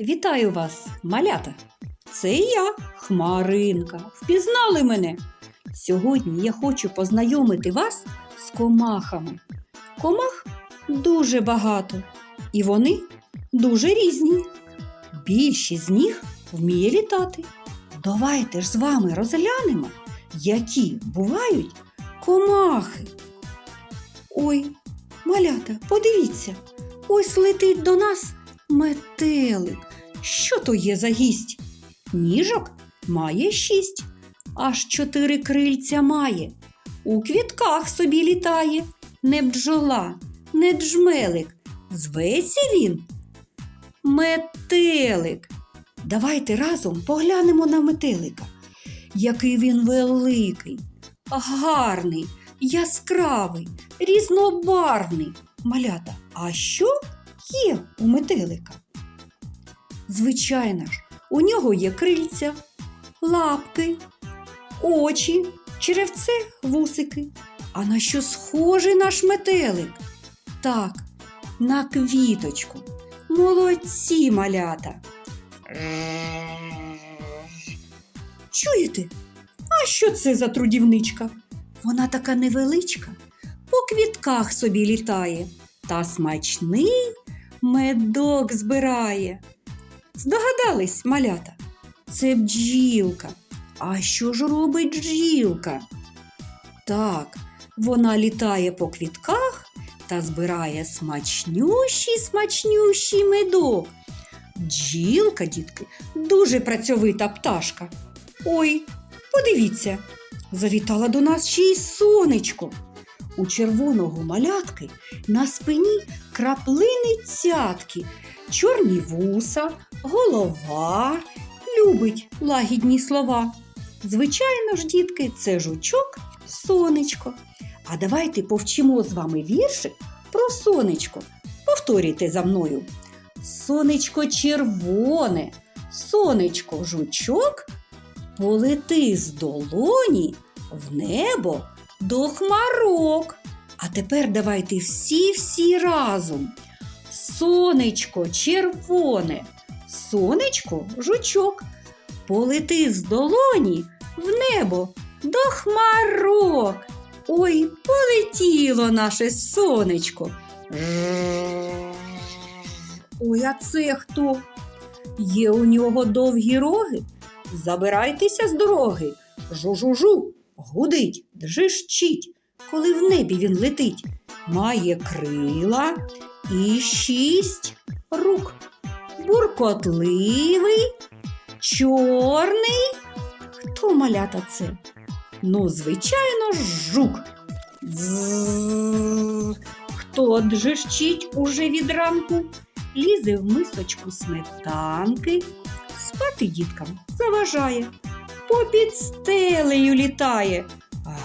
Вітаю вас, малята! Це я, Хмаринка. Впізнали мене? Сьогодні я хочу познайомити вас з комахами. Комах дуже багато, і вони дуже різні. Більшість з них вміє літати. Давайте ж з вами розглянемо, які бувають комахи. Ой, малята, подивіться, ось летить до нас метелик. Що то є за гість? Ніжок має шість, аж чотири крильця має. У квітках собі літає, не бджола, не джмелик. Зветься він метелик. Давайте разом поглянемо на метелика. Який він великий, гарний, яскравий, різнобарвний. Малята, а що є у метелика? Звичайно ж, у нього є крильця, лапки, очі, черевце, вусики. А на що схожий наш метелик? Так, на квіточку. Молодці малята. Чуєте? А що це за трудівничка? Вона така невеличка, по квітках собі літає та смачний медок збирає. Здогадались, малята? Це бджілка. А що ж робить бджілка? Так, вона літає по квітках та збирає смачнющий смачнющий медок. Бджілка, дітки, дуже працьовита пташка. Ой, подивіться, завітала до нас ще й сонечко. У червоного малятки на спині краплини цятки, чорні вуса, голова, любить лагідні слова. Звичайно ж, дітки, це жучок сонечко. А давайте повчимо з вами віршик про сонечко. Повторюйте за мною. Сонечко червоне, сонечко жучок, полети з долоні в небо до хмарок. А тепер давайте всі-всі разом. Сонечко червоне, сонечко жучок, полети з долоні в небо до хмарок. Ой, полетіло наше сонечко. Ой, а це хто? Є у нього довгі роги? Забирайтеся з дороги. Жу-жу-жу, гудить, джищить, коли в небі він летить. Має крила і шість рук. Буркотливий, чорний. Хто малята це? Ну, звичайно, жук. Хто джищить уже від ранку? Лізе в мисочку сметанки, спати діткам заважає, попід стелею літає.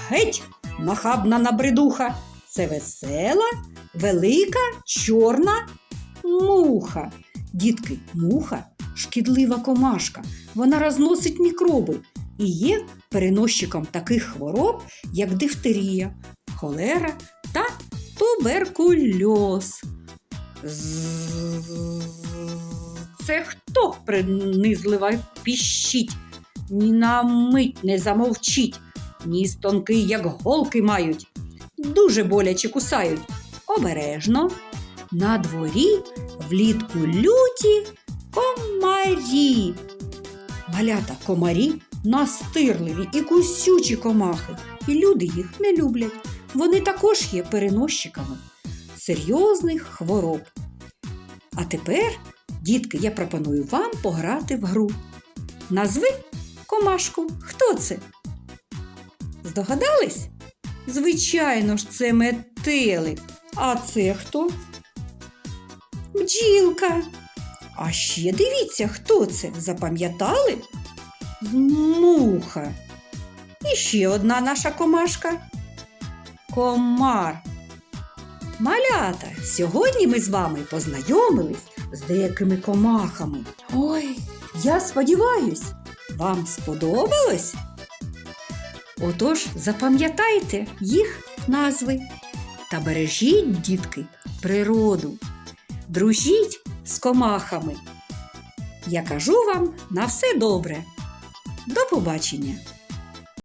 Геть, нахабна набридуха, це весела, велика, чорна муха. Дітки, муха шкідлива комашка. Вона розносить мікроби і є переносчиком таких хвороб, як дифтерія, холера та туберкульоз. Це хто принизливо піщить, ні на мить не замовчить, ніс тонкий, як голки мають, дуже боляче кусають. Обережно. На дворі влітку люті комарі. Малята комарі настирливі і кусючі комахи, і люди їх не люблять. Вони також є переносчиками серйозних хвороб. А тепер, дітки, я пропоную вам пограти в гру. Назви комашку. Хто це? Здогадались? Звичайно ж, це метелик. А це хто? Бджілка. А ще дивіться, хто це. Запам'ятали? Муха. І ще одна наша комашка. Комар. Малята, сьогодні ми з вами познайомились з деякими комахами. Ой, я сподіваюсь, вам сподобалось? Отож, запам'ятайте їх назви та бережіть, дітки, природу. Дружіть з комахами Я кажу вам на все добре. До побачення!